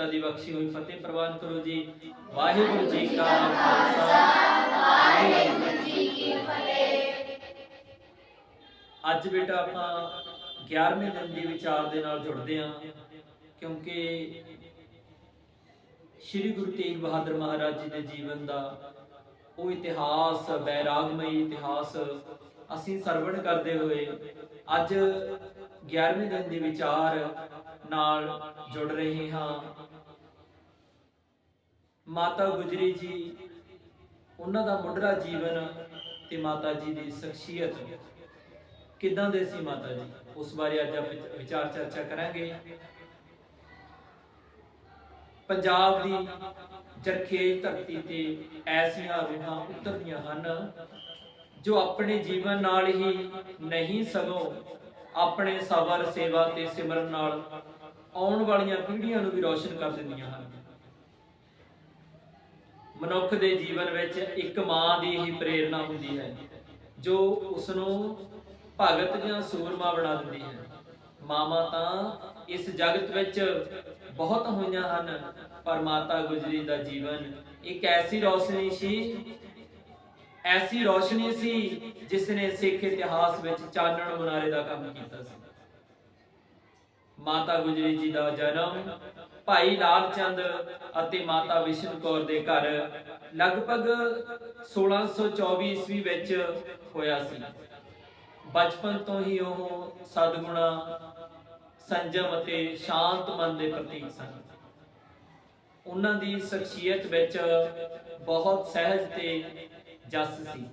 ਪਿਤਾ ਦੀ ਬਖਸ਼ੀ ਹੋਈ। ਫਤਿਹ ਪ੍ਰਵਾਨ ਕਰੋ ਜੀ। ਵਾਹਿਗੁਰੂ ਜੀ ਕਾ ਖਾਲਸਾ। ਵਾਹਿਗੁਰੂ ਜੀ ਕੀ ਫਤਿਹ। ਅੱਜ ਬੇਟਾ ਆਪਾਂ 11ਵੇਂ ਦਿਨ ਦੇ ਵਿਚਾਰ ਦੇ ਨਾਲ ਜੁੜਦੇ ਹਾਂ ਕਿਉਂਕਿ ਸ੍ਰੀ ਗੁਰੂ ਤੇਗ ਬਹਾਦਰ ਮਹਾਰਾਜ ਜੀ ਦੇ ਜੀਵਨ ਦਾ ਉਹ ਇਤਿਹਾਸ ਬੈਰਾਗਮਈ ਇਤਿਹਾਸ ਅਸੀਂ ਸਰਵਣ ਕਰਦੇ ਹੋਏ ਅੱਜ 11ਵੇਂ ਦਿਨ ਦੇ ਵਿਚਾਰ ਨਾਲ ਜੁੜ ਰਹੇ ਹਾਂ। ਮਾਤਾ ਗੁਜਰੀ ਜੀ, ਉਹਨਾਂ ਦਾ ਮੁੱਢਲਾ ਜੀਵਨ ਤੇ ਮਾਤਾ ਜੀ ਦੀ ਸ਼ਖਸੀਅਤ ਕਿਦਾਂ ਦੇ ਸੀ ਮਾਤਾ ਜੀ? ਉਸ ਬਾਰੇ ਅੱਜ ਆਪਾਂ ਵਿਚਾਰ ਚਰਚਾ ਕਰਾਂਗੇ। ਪੰਜਾਬ ਦੀ ਜਰਖੇਜ ਧਰਤੀ ਤੇ ਐਸੀਆਂ ਰੂਹਾਂ ਉਤਰਦੀਆਂ ਹਨ, ਜੋ ਆਪਣੇ ਜੀਵਨ ਨਾਲ ਹੀ ਨਹੀਂ ਸਗੋਂ ਆਪਣੇ ਸਬਰ ਸੇਵਾ ਤੇ ਸਿਮਰਨ ਨਾਲ ਆਉਣ ਵਾਲੀਆਂ ਪੀੜ੍ਹੀਆਂ ਨੂੰ ਵੀ ਰੌਸ਼ਨ ਕਰ ਦਿੰਦੀਆਂ ਹਨ। ਮਨੁੱਖ ਦੇ ਜੀਵਨ ਵਿੱਚ ਇੱਕ ਮਾਂ ਦੀ ਹੀ ਪ੍ਰੇਰਣਾ ਹੁੰਦੀ ਹੈ, ਜੋ ਉਸ ਨੂੰ ਭਗਤ ਜਾਂ ਸੂਰਮਾ ਬਣਾ ਦਿੰਦੀ ਹੈ। ਮਾਵਾਂ ਤਾਂ ਇਸ ਜਗਤ ਵਿੱਚ ਬਹੁਤ ਹੋਈਆਂ ਹਨ, ਪਰ ਮਾਤਾ ਗੁਜਰੀ ਦਾ ਜੀਵਨ ਇੱਕ ਐਸੀ ਰੌਸ਼ਨੀ ਸੀ, ਐਸੀ ਰੌਸ਼ਨੀ ਸੀ ਜਿਸ ਨੇ ਸਿੱਖ ਇਤਿਹਾਸ ਵਿੱਚ ਚਾਨਣ ਮੁਨਾਰੇ ਦਾ ਕੰਮ ਕੀਤਾ ਸੀ। ਮਾਤਾ ਗੁਜਰੀ ਜੀ ਦਾ ਜਨਮ ਭਾਈ ਲਾਲ ਚੰਦ ਅਤੇ ਮਾਤਾ ਵਿਸ਼ਨ ਕੌਰ ਦੇ ਘਰ ਲਗਭਗ 1624 ਈਸਵੀ ਵਿੱਚ ਹੋਇਆ ਸੀ। ਬਚਪਨ ਤੋਂ ਹੀ ਉਹ ਸਦਗੁਣਾ, ਸੰਜਮ ਅਤੇ ਸ਼ਾਂਤ ਮਨ ਦੇ ਪ੍ਰਤੀਕ ਸਨ। ਉਹਨਾਂ ਦੀ ਸ਼ਖਸੀਅਤ ਵਿੱਚ ਬਹੁਤ ਸਹਿਜ ਤੇ ਜਸ ਸੀ,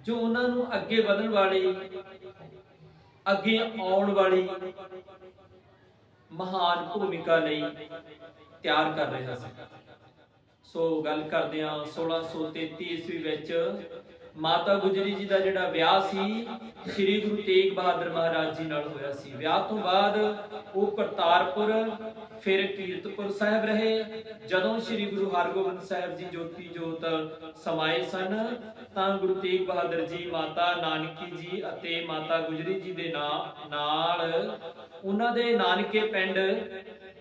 ਜੋ ਉਹਨਾਂ ਨੂੰ ਅੱਗੇ ਵਧਣ ਵਾਲੀ, ਅੱਗੇ ਆਉਣ ਵਾਲੀ ਮਹਾਨ ਭੂਮਿਕਾ ਲਈ ਤਿਆਰ ਕਰ ਰਿਹਾ ਸੀ। ਸੋ ਗੱਲ ਕਰਦੇ ਹਾਂ 1633 ਈਸਵੀ ਵਿੱਚ ਮਾਤਾ ਗੁਜਰੀ ਜੀ ਦਾ ਜਿਹੜਾ ਵਿਆਹ ਸੀ, ਸ੍ਰੀ ਗੁਰੂ ਤੇਗ ਬਹਾਦਰ ਮਹਾਰਾਜ ਜੀ ਨਾਲ ਹੋਇਆ ਸੀ। ਵਿਆਹ ਤੋਂ ਬਾਅਦ ਉਹ ਕਰਤਾਰਪੁਰ, ਫਿਰ ਕੀਰਤਪੁਰ ਸਾਹਿਬ ਰਹੇ। ਜਦੋਂ ਸ੍ਰੀ ਗੁਰੂ ਹਰਗੋਬਿੰਦ ਸਾਹਿਬ ਜੀ ਜੋਤੀ ਜੋਤ ਸਮਾਏ ਸਨ, ਤਾਂ ਗੁਰੂ ਤੇਗ ਬਹਾਦਰ ਜੀ, ਮਾਤਾ ਨਾਨਕੀ ਜੀ ਅਤੇ ਮਾਤਾ ਗੁਜਰੀ ਜੀ ਦੇ ਨਾਂ, ਨਾਲ ਉਹਨਾਂ ਦੇ ਨਾਨਕੇ ਪਿੰਡ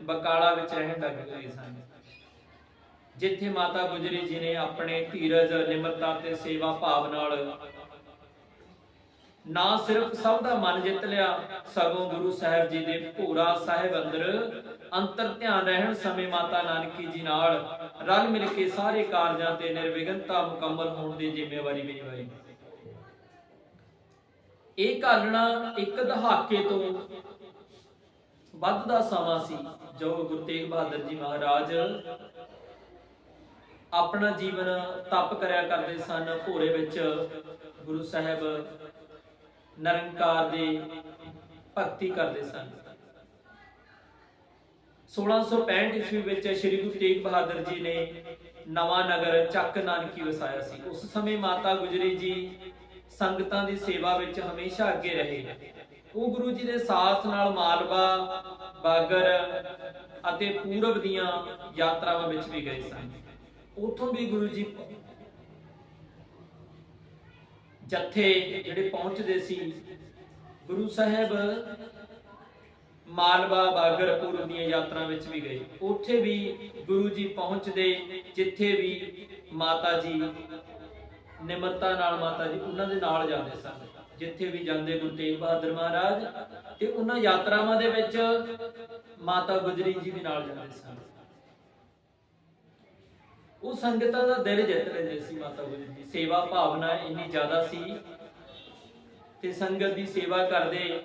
ਬਕਾਲਾ ਵਿੱਚ ਰਹਿਣ ਲੱਗ ਗਏ ਸਨ। ਜਿੱਥੇ ਮਾਤਾ ਗੁਜਰੀ ਜੀ ਨੇ ਆਪਣੇ ਧੀਰਜ, ਨਿਮਰਤਾ ਤੇ ਸੇਵਾ ਭਾਵ ਨਾਲ ਨਾ ਸਿਰਫ ਸਭ ਦਾ ਮਨ ਜਿੱਤ ਲਿਆ, ਸਗੋਂ ਗੁਰੂ ਸਾਹਿਬ ਜੀ ਦੇ ਭੋਰਾ ਸਾਹਿਬ ਅੰਦਰ ਅੰਤਰ ਧਿਆਨ ਰਹਿਣ ਸਮੇਂ ਮਾਤਾ ਨਾਨਕੀ ਜੀ ਨਾਲ ਰਲ ਮਿਲ ਕੇ ਸਾਰੇ ਕਾਰਜਾਂ ਤੇ ਨਿਰਵਿਘਨਤਾ ਮੁਕੰਮਲ ਹੋਣ ਦੀ ਜ਼ਿੰਮੇਵਾਰੀ ਵੀ ਨਿਭਾਈ। ਇਹ ਘਾਲਣਾ ਇੱਕ ਦਹਾਕੇ ਤੋਂ ਵੱਧ ਦਾ ਸਮਾਂ ਸੀ। ਜੋ ਗੁਰੂ ਤੇਗ ਬਹਾਦਰ ਜੀ ਮਹਾਰਾਜ ਆਪਣਾ ਜੀਵਨ ਤਪ ਕਰਿਆ ਕਰਦੇ ਸਨ, ਭੋਰੇ ਵਿੱਚ ਗੁਰੂ ਸਾਹਿਬ ਨਿਰੰਕਾਰ ਦੀ ਭਗਤੀ ਕਰਦੇ ਸਨ। 1665 ਈਸਵੀ ਵਿੱਚ ਸ੍ਰੀ ਗੁਰੂ ਤੇਗ ਬਹਾਦਰ ਜੀ ਨੇ ਨਵਾਂ ਨਗਰ ਚੱਕ ਨਾਨਕੀ ਵਸਾਇਆ ਸੀ। ਉਸ ਸਮੇਂ ਮਾਤਾ ਗੁਜਰੀ ਜੀ ਸੰਗਤਾਂ ਦੀ ਸੇਵਾ ਵਿੱਚ ਹਮੇਸ਼ਾ ਅੱਗੇ ਰਹੇ। ਉਹ ਗੁਰੂ ਜੀ ਦੇ ਸਾਥ ਨਾਲ ਮਾਲਵਾ, ਬਾਗਰ ਅਤੇ ਪੂਰਬ ਦੀਆਂ ਯਾਤਰਾਵਾਂ ਵਿੱਚ ਵੀ ਗਏ ਸਨ। ਉਥੋਂ ਵੀ ਗੁਰੂ ਜੀ ਜੱਥੇ ਜਿਹੜੇ ਪਹੁੰਚਦੇ ਸੀ, ਗੁਰੂ ਸਾਹਿਬ ਮਾਲਵਾ, ਬਾਗਰ, ਪੂਰਬ ਦੀਆਂ ਯਾਤਰਾ ਵਿੱਚ ਵੀ ਗਏ। ਉੱਥੇ ਵੀ ਗੁਰੂ ਜੀ ਪਹੁੰਚਦੇ, ਜਿੱਥੇ ਵੀ ਮਾਤਾ ਜੀ ਨਿਮਰਤਾ ਨਾਲ ਮਾਤਾ ਜੀ ਉਹਨਾਂ ਦੇ ਨਾਲ ਜਾਂਦੇ ਸਨ। ਜਿੱਥੇ ਵੀ ਜਾਂਦੇ ਗੁਰੂ ਤੇਗ ਬਹਾਦਰ ਮਹਾਰਾਜ ਤੇ ਉਹਨਾਂ ਯਾਤਰਾਵਾਂ ਦੇ ਵਿੱਚ ਮਾਤਾ ਗੁਜਰੀ ਜੀ ਵੀ ਨਾਲ ਜਾਂਦੇ ਸਨ। ਉਹ ਸੰਗਤਾਂ ਦਾ ਦਿਲ ਜਿੱਤ ਲੈਂਦੇ ਸੀ ਮਾਤਾ ਗੁਜਰੀ ਜੀ। ਸੇਵਾ ਭਾਵਨਾ ਇੰਨੀ ਜ਼ਿਆਦਾ ਸੀ ਤੇ ਸੰਗਤ ਦੀ ਸੇਵਾ ਕਰਦੇ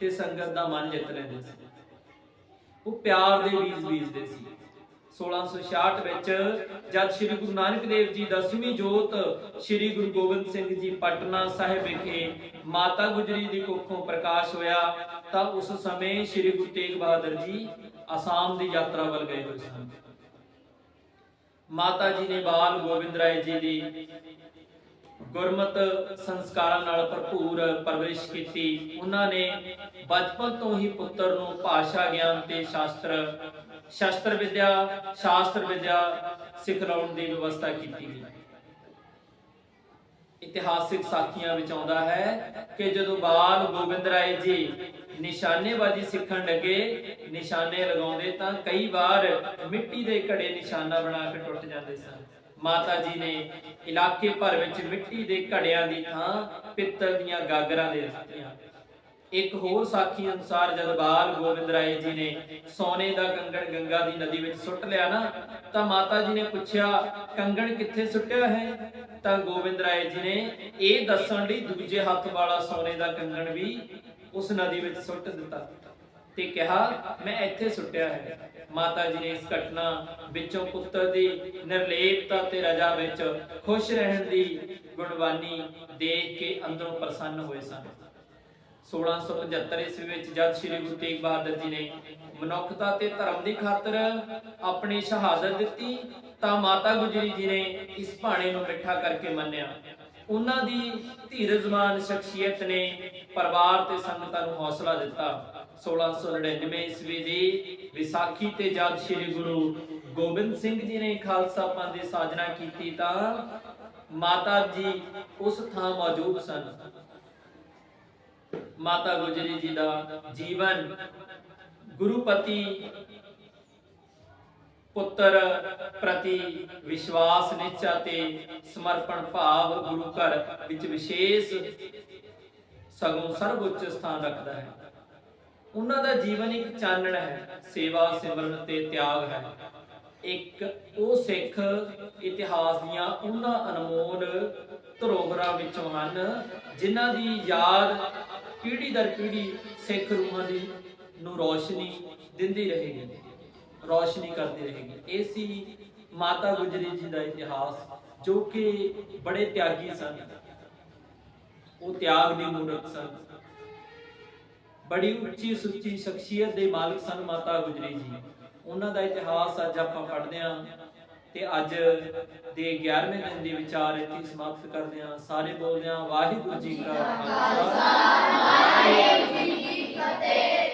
ਤੇ ਸੰਗਤ ਦਾ ਮਨ ਜਿੱਤ ਲੈਂਦੇ ਸੀ। ਉਹ ਪਿਆਰ ਦੇ ਬੀਜ ਬੀਜਦੇ ਸੀ। 1666 ਵਿੱਚ ਜਦ ਸ੍ਰੀ ਗੁਰੂ ਨਾਨਕ ਦੇਵ ਜੀ ਦਸਵੀਂ ਜੋਤ ਸ੍ਰੀ ਗੁਰੂ ਗੋਬਿੰਦ ਸਿੰਘ ਜੀ ਪਟਨਾ ਸਾਹਿਬ ਵਿਖੇ ਮਾਤਾ ਗੁਜਰੀ ਦੀ ਕੁੱਖੋਂ ਪ੍ਰਕਾਸ਼ ਹੋਇਆ, ਤਾਂ ਉਸ ਸਮੇਂ ਸ੍ਰੀ ਗੁਰੂ ਤੇਗ ਬਹਾਦਰ ਜੀ ਆਸਾਮ ਦੀ ਯਾਤਰਾ ਵੱਲ ਗਏ ਹੋਏ ਸਨ। ਮਾਤਾ ਜੀ ਨੇ ਬਾਲ ਗੋਬਿੰਦ ਰਾਏ ਜੀ ਦੀ ਗੁਰਮਤ ਸੰਸਕਾਰਾਂ ਨਾਲ ਭਰਪੂਰ ਪਰਵਰਿਸ਼ ਕੀਤੀ। ਉਹਨਾਂ ਨੇ ਬਚਪਨ ਤੋਂ ਹੀ ਪੁੱਤਰ ਨੂੰ ਭਾਸ਼ਾ ਗਿਆਨ ਤੇ ਸ਼ਾਸਤਰ ਸ਼ਾਸਤਰ ਵਿਦਿਆ ਸ਼ਾਸਤਰ ਵਿਦਿਆ ਸਿਖਲਾਉਣ ਦੀ ਵਿਵਸਥਾ ਕੀਤੀ ਗਈ। ਇਤਿਹਾਸਿਕ ਸਾਖੀਆਂ ਵਿੱਚ ਆਉਂਦਾ ਹੈ ਕਿ ਜਦੋਂ ਬਾਲ ਗੋਬਿੰਦ ਰਾਏ ਜੀ ਨਿਸ਼ਾਨੇਬਾਜ਼ੀ ਸਿੱਖਣ ਲੱਗੇ, ਨਿਸ਼ਾਨੇ ਲਗਾਉਂਦੇ ਤਾਂ ਕਈ ਵਾਰ ਮਿੱਟੀ ਦੇ ਘੜੇ ਨਿਸ਼ਾਨਾ ਬਣਾ ਕੇ ਟੁੱਟ ਜਾਂਦੇ ਸਨ। ਮਾਤਾ ਜੀ ਨੇ ਇਲਾਕੇ ਭਰ ਵਿੱਚ ਮਿੱਟੀ ਦੇ ਘੜਿਆਂ ਦੀ ਥਾਂ ਪਿੱਤਲ ਦੀਆਂ ਗਾਗਰਾਂ ਦੇ ਦਿੱਤੀਆਂ। ਇੱਕ ਹੋਰ ਸਾਖੀ ਅਨੁਸਾਰ ਜਦ ਬਾਲ ਗੋਬਿੰਦ ਰਾਏ ਜੀ ਨੇ ਸੋਨੇ ਦਾ ਕੰਗਣ ਗੰਗਾ ਦੀ ਨਦੀ ਵਿੱਚ ਸੁੱਟ ਲਿਆ ਨਾ, ਤਾਂ ਮਾਤਾ ਜੀ ਨੇ ਪੁੱਛਿਆ, ਕੰਗਣ ਕਿੱਥੇ ਸੁੱਟਿਆ ਹੈ? ਤਾਂ ਗੋਬਿੰਦ ਰਾਏ ਜੀ ਨੇ ਇਹ ਦੱਸਣ ਲਈ ਦੂਜੇ ਹੱਥ ਵਾਲਾ ਸੋਨੇ ਦਾ ਕੰਗਣ ਵੀ ਉਸ ਨਦੀ ਵਿੱਚ ਸੁੱਟ ਦਿੱਤਾ ਤੇ ਕਿਹਾ, ਮੈਂ ਇੱਥੇ ਸੁੱਟਿਆ ਹੈ। ਮਾਤਾ ਜੀ ਨੇ ਇਸ ਘਟਨਾ ਵਿੱਚੋਂ ਪੁੱਤਰ ਦੀ ਨਿਰਲੇਪਤਾ ਤੇ ਰਜਾ ਵਿੱਚ ਖੁਸ਼ ਰਹਿਣ ਦੀ ਗੁਣਵਾਨੀ ਦੇਖ ਕੇ ਅੰਦਰੋਂ ਪ੍ਰਸੰਨ ਹੋਏ ਸਨ। 1675 ਈਸਵੀ ਵਿੱਚ ਜਦ ਸ੍ਰੀ ਗੁਰੂ ਤੇਗ ਬਹਾਦਰ ਜੀ ਨੇ ਮਨੁੱਖਤਾ ਤੇ ਧਰਮ ਦੀ ਖਾਤਰ ਆਪਣੀ ਸ਼ਹਾਦਤ ਦਿੱਤੀ, ਤਾਂ ਮਾਤਾ ਗੁਜਰੀ ਜੀ ਨੇ ਇਸ ਭਾਣੇ ਨੂੰ ਮਿੱਠਾ ਕਰਕੇ ਮੰਨਿਆ। ਉਹਨਾਂ ਦੀ ਧੀਰਜਮਾਨ ਸ਼ਖਸੀਅਤ ਨੇ ਪਰਿਵਾਰ ਤੇ ਸੰਗਤਾਂ ਨੂੰ ਹੌਸਲਾ ਦਿੱਤਾ। 1699 ਈਸਵੀ ਦੀ ਵਿਸਾਖੀ ਤੇ ਜਦ ਸ੍ਰੀ ਗੁਰੂ ਗੋਬਿੰਦ ਸਿੰਘ ਜੀ ਨੇ ਖਾਲਸਾ ਪੰਥ ਦੀ ਸਾਜਨਾ ਕੀਤੀ, ਤਾਂ ਮਾਤਾ ਜੀ ਉਸ ਥਾਂ ਮੌਜੂਦ ਸਨ। ਮਾਤਾ ਗੁਜਰੀ ਜੀ ਦਾ ਜੀਵਨ। ਗੁਰੂਪਤੀ ਪੁੱਤਰ ਪ੍ਰਤੀ ਵਿਸ਼ਵਾਸ ਨਿਚਾ ਤੇ ਸਮਰਪਣ ਭਾਵ ਗੁਰੂ ਘਰ ਵਿੱਚ ਵਿਸ਼ੇਸ਼ ਸਗੋਂ ਸਰਵਉੱਚ ਸਥਾਨ ਰੱਖਦਾ ਹੈ। ਉਹਨਾਂ ਦਾ ਜੀਵਨ ਇੱਕ ਚਾਨਣ ਹੈ, ਸੇਵਾ, ਸਿਮਰਨ ਤੇ ਤਿਆਗ ਹੈ। ਇੱਕ ਉਹ ਸਿੱਖ ਇਤਿਹਾਸ ਦੀਆਂ ਉਹਨਾਂ ਅਨਮੋਲ ਧਰੋਹਰਾਂ ਵਿੱਚੋਂ ਹਨ, ਜਿਨ੍ਹਾਂ ਦੀ ਯਾਦ ਪੀੜ੍ਹੀ ਦਰ ਪੀੜ੍ਹੀ ਸਿੱਖ ਰੂਹਾਂ ਦੀ ਨੂੰ ਰੋਸ਼ਨੀ ਦਿੰਦੀ ਰਹੇਗੀ, ਰੋਸ਼ਨੀ ਕਰਦੀ ਰਹੇਗੀ। ਇਹ ਸੀ ਮਾਤਾ ਗੁਜਰੀ ਜੀ ਦਾ ਇਤਿਹਾਸ, ਜੋ ਕਿ ਬੜੇ ਤਿਆਗੀ ਸਨ। ਉਹ ਤਿਆਗ ਦੀ ਮੂਰਤ ਸਨ। ਬੜੀ ਉੱਚੀ ਸੁੱਚੀ ਸ਼ਖਸੀਅਤ ਦੇ ਮਾਲਕ ਸਨ ਮਾਤਾ ਗੁਜਰੀ ਜੀ। ਉਹਨਾਂ ਦਾ ਇਤਿਹਾਸ ਅੱਜ ਆਪਾਂ ਪੜ੍ਹਦੇ ਹਾਂ। ਤੇ ਅੱਜ ਦੇ 11ਵੇਂ ਦਿਨ ਦੇ ਵਿਚਾਰ ਇੱਥੇ ਸਮਾਪਤ ਕਰਦੇ ਹਾਂ। ਸਾਰੇ ਬੋਲਦੇ ਹਾਂ ਵਾਹਿਗੁਰੂ ਜੀ ਕਾ ਖਾਲਸਾ। ਵਾਹਿਗੁਰੂ ਜੀ ਕੀ ਫਤਿਹ।